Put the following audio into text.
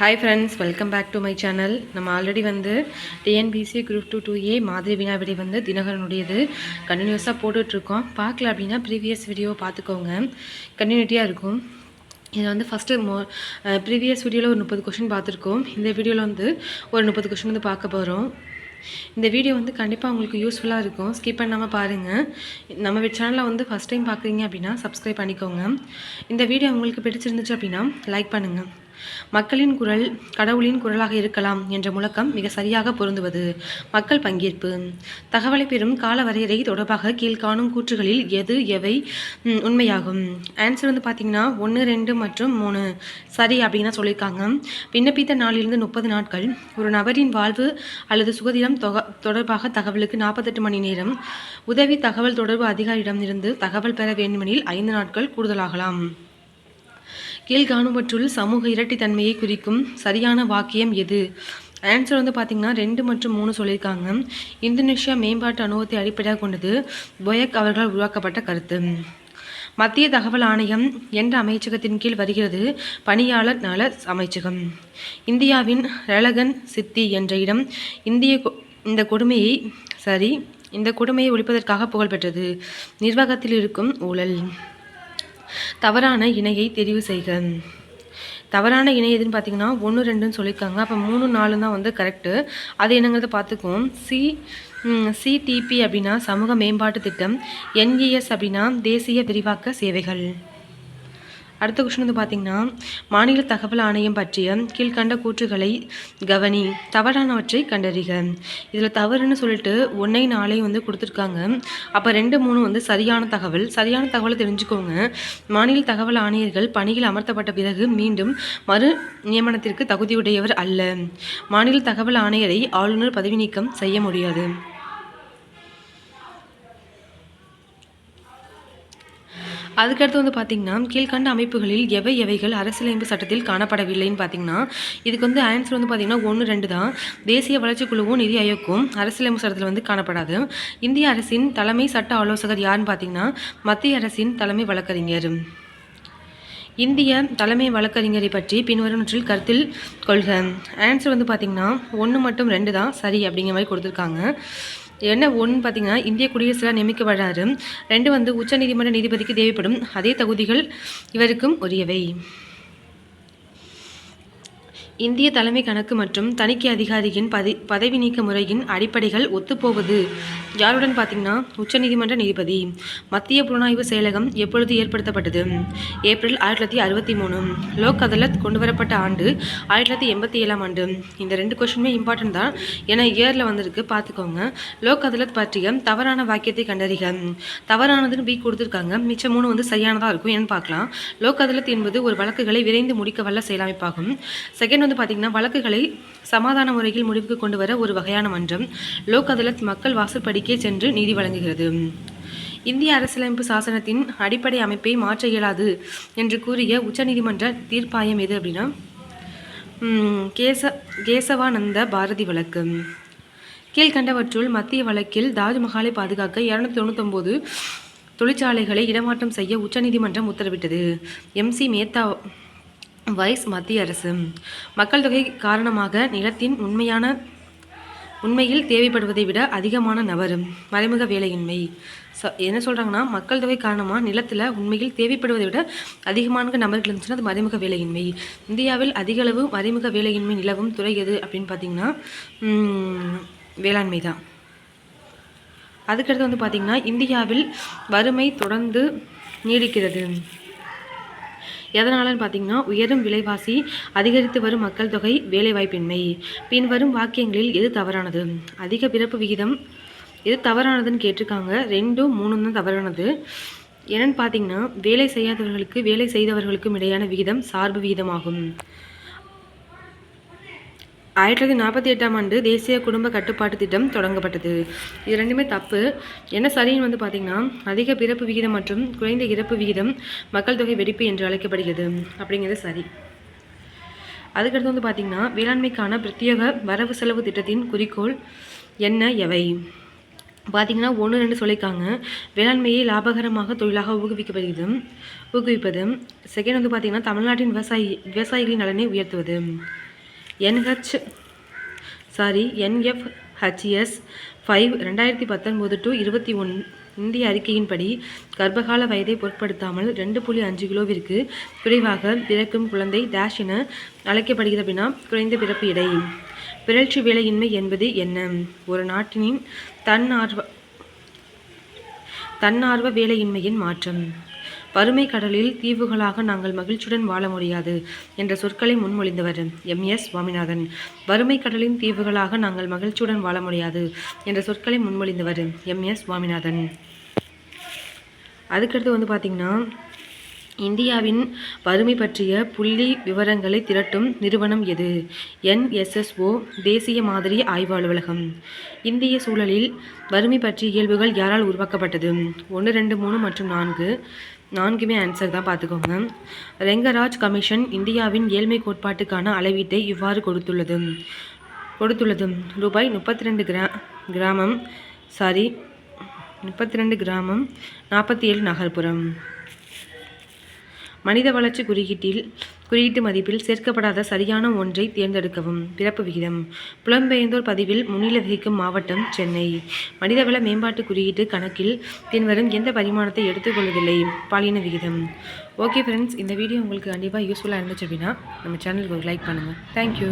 Hi friends welcome back to my channel நம்ம already வந்து TNPSC group two two A மாதிரி வினாவிடை வந்து தினகரனுடையது. கண்டினியூஸாக போட்டுட்ருக்கோம். பார்க்கல அப்படின்னா ப்ரீவியஸ் வீடியோ பார்த்துக்கோங்க. கண்டினியூட்டியாக இருக்கும். இதில் வந்து ஃபஸ்ட்டு மோ ப்ரீவியஸ் வீடியோவில் ஒரு முப்பது கொஷின் பார்த்துருக்கோம். இந்த வீடியோவில் வந்து ஒரு முப்பது கொஷின் வந்து பார்க்க போகிறோம் இந்த வீடியோ வந்து கண்டிப்பாக உங்களுக்கு யூஸ்ஃபுல்லாக இருக்கும். ஸ்கிப் பண்ணாமல் பாருங்கள் நம்ம சேனலில் வந்து ஃபஸ்ட் டைம் பார்க்குறீங்க அப்படின்னா சப்ஸ்கிரைப் பண்ணிக்கோங்க. இந்த வீடியோ உங்களுக்கு பிடிச்சிருந்துச்சு அப்படின்னா லைக் பண்ணுங்கள் மக்களின் குரல் கடவுளின் குரலாக இருக்கலாம் என்ற முழக்கம் மிக சரியாக பொருந்துவது. மக்கள் பங்கேற்பு. தகவலை பெறும் கால வரையறை தொடர்பாக கீழ்காணும் கூற்றுகளில் எது எவை உண்மையாகும். ஆன்சர் வந்து பார்த்தீங்கன்னா ஒன்று ரெண்டு மற்றும் மூணு. சரி அப்படின்னா சொல்லியிருக்காங்க விண்ணப்பித்த நாளிலிருந்து முப்பது நாட்கள். ஒரு நபரின் வாழ்வு அல்லது சுகதினம் தொக தொடர்பாக தகவலுக்கு நாற்பத்தெட்டு மணி நேரம். உதவி தகவல் தொடர்பு அதிகாரியிடமிருந்து தகவல் பெற வேண்டுமெனில் ஐந்து நாட்கள் கூடுதலாகலாம். கீழ்காணுவற்றுள் சமூக இரட்டித்தன்மையை குறிக்கும் சரியான வாக்கியம் எது? ஆன்சர் வந்து பார்த்திங்கன்னா ரெண்டு மற்றும் மூணு சொல்லியிருக்காங்க. இந்தோனேஷியா மேம்பாட்டு அனுபவத்தை அடிப்படையாக கொண்டது பொயக் அவர்களால் உருவாக்கப்பட்ட கருத்து. மத்திய தகவல் ஆணையம் என்ற அமைச்சகத்தின் கீழ் வருகிறது பணியாளர் நல அமைச்சகம். இந்தியாவின் ரலகன் சித்தி என்ற இடம் இந்திய கொ- இந்த கொடுமையை சரி இந்த கொடுமையை ஒழிப்பதற்காக புகழ்பெற்றது. நிர்வாகத்தில் இருக்கும் ஊழல். தவறான இணையை தெரிவு செய்க. தவறான இணை எதுன்னு பார்த்தீங்கன்னா ஒன்று ரெண்டுன்னு சொல்லியிருக்காங்க அப்போ மூணு நாலு தான் வந்து கரெக்டு அது என்னங்கிறத பார்த்துக்குவோம் சி சிடிபி அப்படின்னா சமூக மேம்பாட்டு திட்டம் என்இஎஸ் அப்படின்னா தேசிய விரிவாக்க சேவைகள். அடுத்த கொஸ்டின் வந்து பார்த்தீங்கன்னா மாநில தகவல் ஆணையம் பற்றிய கீழ்கண்ட கூற்றுகளை கவனி தவறானவற்றை கண்டறிக. இதில் தவறுன்னு சொல்லிட்டு ஒன்றை நாளை வந்து கொடுத்துருக்காங்க. அப்போ ரெண்டு மூணு வந்து சரியான தகவல். சரியான தகவலை தெரிஞ்சுக்கோங்க. மாநில தகவல் ஆணையர்கள் பணியில் அமர்த்தப்பட்ட பிறகு மீண்டும் மறு நியமனத்திற்கு தகுதியுடையவர் அல்ல. மாநில தகவல் ஆணையரை ஆளுநர் பதவி நீக்கம் செய்ய முடியாது. அதுக்கடுத்து வந்து பார்த்தீங்கன்னா கீழ்கண்ட அமைப்புகளில் எவை எவைகள் அரசியலமைப்பு சட்டத்தில் காணப்படவில்லைன்னு பார்த்தீங்கன்னா இதுக்கு வந்து ஆன்சர் வந்து பார்த்தீங்கன்னா ஒன்று ரெண்டு தான். தேசிய வளர்ச்சி குழுவும் நிதி ஆயோக்கும் அரசியலமைப்பு சட்டத்தில் வந்து காணப்படாது. இந்திய அரசின் தலைமை சட்ட ஆலோசகர் யாருன்னு பார்த்தீங்கன்னா மத்திய அரசின் தலைமை வழக்கறிஞர். இந்திய தலைமை வழக்கறிஞரை பற்றி பின்வருவற்றில் கருத்தில் கொள்க. ஆன்சர் வந்து பார்த்திங்கன்னா ஒன்று மட்டும் ரெண்டு தான் சரி அப்படிங்கிற மாதிரி கொடுத்துருக்காங்க. என்ன ஒன்று பார்த்தீங்கன்னா இந்திய குடியரசுல நியமிக்கப்படுறாரு ரெண்டு வந்து உச்சநீதிமன்ற நீதிபதிக்கு தேவைப்படும். அதே தகுதிகள் இவருக்கும் உரியவை. இந்திய தலைமை கணக்கு மற்றும் தணிக்கை அதிகாரியின் பதி பதவி நீக்க முறையின் அடிப்படைகள் ஒத்துப்போவது. யாருடன் பார்த்தீங்கன்னா உச்சநீதிமன்ற நீதிபதி. மத்திய புலனாய்வு செயலகம் எப்பொழுது ஏற்படுத்தப்பட்டது? ஏப்ரல் ஆயிரத்தி தொள்ளாயிரத்தி அறுபத்தி மூணு. லோக் அதாலத் கொண்டு வரப்பட்ட ஆண்டு ஆயிரத்தி தொள்ளாயிரத்தி எண்பத்தி ஏழாம் ஆண்டு. இந்த ரெண்டு கொஸ்டினுமே இம்பார்ட்டன்ட் தான். ஏன்னா இயரில் வந்திருக்கு. பார்த்துக்கோங்க. லோக் அதாலத் பற்றிய தவறான வாக்கியத்தை கண்டறிக. தவறானதுன்னு பி கொடுத்துருக்காங்க. மிச்சம் மூணு வந்து சரியானதாக இருக்கும் ஏன்னு பார்க்கலாம். லோக் அதாலத் என்பது ஒரு வழக்குகளை விரைந்து முடிக்க வல்ல செயலமைப்பாகும். செகண்ட் வந்து பார்த்தீங்கன்னா வழக்குகளை சமாதான முறையில் முடிவுக்கு கொண்டு வர ஒரு வகையான மன்றம் லோக் அதாலத் மக்கள் வாசற்படிக்கே சென்று நீதி வழங்குகிறது. இந்திய அரசியலமைப்பு சாசனத்தின் அடிப்படை அமைப்பை மாற்ற இயலாது என்று கூறிய உச்சநீதிமன்ற தீர்ப்பாயம் எது அப்படின்னா கேச கேசவானந்த பாரதி வழக்கு. கீழ்கண்டவற்றுள் மத்திய வழக்கில் தாஜ்மஹாலை பாதுகாக்க இரநூத்தி தொண்ணூத்தொம்போது தொழிற்சாலைகளை இடமாற்றம் செய்ய உச்சநீதிமன்றம் உத்தரவிட்டது. எம்சி மேத்தா வைஸ் மத்திய அரசு. மக்கள் தொகை காரணமாக நிலத்தின் உண்மையான உண்மையில் தேவைப்படுவதை விட அதிகமான நபர் மறைமுக வேலையின்மை. ச என்ன சொல்கிறாங்கன்னா மக்கள் தொகை காரணமாக நிலத்தில் உண்மையில் தேவைப்படுவதை விட அதிகமான நபர்கள் இருந்துச்சுன்னா அது மறைமுக வேலையின்மை. இந்தியாவில் அதிகளவு மறைமுக வேலையின்மை நிலவும் துறை எது அப்படின்னு பார்த்தீங்கன்னா வேளாண்மை தான். அதுக்கடுத்து வந்து பார்த்திங்கன்னா இந்தியாவில் வறுமை தொடர்ந்து நீடிக்கிறது. எதனாலன்னு பார்த்தீங்கன்னா உயரும் விலைவாசி அதிகரித்து வரும் மக்கள் தொகை வேலைவாய்ப்பின்மை. பின்வரும் வாக்கியங்களில் எது தவறானது? அதிக பிறப்பு விகிதம் எது தவறானதுன்னு கேட்டிருக்காங்க. ரெண்டும் மூணும் தான் தவறானது. என்னன்னு பார்த்தீங்கன்னா வேலை செய்யாதவர்களுக்கு வேலை செய்தவர்களுக்கும் இடையான விகிதம் சார்பு விகிதமாகும். ஆயிரத்தி தொள்ளாயிரத்தி நாற்பத்தி எட்டாம் ஆண்டு தேசிய குடும்ப கட்டுப்பாட்டு திட்டம் தொடங்கப்பட்டது. இது ரெண்டுமே தப்பு. என்ன சரின்னு வந்து பார்த்தீங்கன்னா அதிக பிறப்பு விகிதம் மற்றும் குறைந்த இறப்பு விகிதம் மக்கள் தொகை வெடிப்பு என்று அழைக்கப்படுகிறது. அப்படிங்கிறது சரி. அதுக்கடுத்து வந்து பார்த்தீங்கன்னா வேளாண்மைக்கான பிரத்யேக வரவு செலவு திட்டத்தின் குறிக்கோள் என்ன எவை? பார்த்தீங்கன்னா ஒன்று ரெண்டு சொல்லியிருக்காங்க. வேளாண்மையை லாபகரமாக தொழிலாக ஊக்குவிக்கப்படுகிறது ஊக்குவிப்பது. செகண்ட் வந்து பார்த்தீங்கன்னா தமிழ்நாட்டின் விவசாயி விவசாயிகளின் நலனை உயர்த்துவது. என்ஹெச் சாரி என்எஃப்ஹெச்எஸ் ஃபைவ் ரெண்டாயிரத்தி பத்தொன்பது டு இருபத்தி ஒன் இந்திய அறிக்கையின்படி கர்ப்பகால வயதை பொருட்படுத்தாமல் ரெண்டு புள்ளி அஞ்சு கிலோவிற்கு குறைவாக பிறக்கும் குழந்தை டேஷ் என அழைக்கப்படுகிறது அப்படின்னா குறைந்த பிறப்பு இடை பிறழ்ச்சி வேலையின்மை என்பது என்ன? ஒரு நாட்டினின் தன்னார்வ தன்னார்வ வேலையின்மையின் மாற்றம். வறுமை கடலில் தீவுகளாக நாங்கள் மகிழ்ச்சியுடன் வாழ முடியாது என்ற சொற்களை முன்மொழிந்தவர் எம் எஸ் சுவாமிநாதன். வறுமை கடலின் தீவுகளாக நாங்கள் மகிழ்ச்சியுடன் வாழ முடியாது என்ற சொற்களை முன்மொழிந்தவர் எம் எஸ் சுவாமிநாதன். அதுக்கடுத்து வந்து பார்த்திங்கன்னா இந்தியாவின் வறுமை பற்றிய புள்ளி விவரங்களை திரட்டும் நிறுவனம் எது? என்எஸ்எஸ்ஓ தேசிய மாதிரி ஆய்வு அலுவலகம். இந்திய சூழலில் வறுமை பற்றிய இயல்புகள் யாரால் உருவாக்கப்பட்டது? ஒன்று ரெண்டு மூணு மற்றும் நான்கு. நான்குமே ஆன்சர் தான் பார்த்துக்கோங்க. ரெங்கராஜ் கமிஷன் இந்தியாவின் ஏழ்மை கோட்பாட்டுக்கான அளவீட்டை இவ்வாறு கொடுத்துள்ளது. கொடுத்துள்ளது. ரூபாய் முப்பத்தி ரெண்டு கிரா கிராமம் சாரி முப்பத்தி ரெண்டு கிராமம் நாற்பத்தி ஏழு நகர்ப்புறம் மனித வளர்ச்சி குறியீட்டில் குறியீட்டு மதிப்பில் சேர்க்கப்படாத சரியான ஒன்றை தேர்ந்தெடுக்கவும். பிறப்பு விகிதம். புலம்பெயர்ந்தோர் பதிவில் முன்னிலை வகிக்கும் மாவட்டம் சென்னை. மனிதவள மேம்பாட்டு குறியீட்டு கணக்கில் பின்வரும் எந்த பரிமாணத்தை எடுத்துக்கொள்வதில்லை? பாலின விகிதம். ஓகே ஃப்ரெண்ட்ஸ் இந்த வீடியோ உங்களுக்கு கண்டிப்பாக யூஸ்ஃபுல்லாக இருந்துச்சு அப்படின்னா நம்ம சேனலுக்கு ஒரு லைக் பண்ணுங்கள் தேங்க்யூ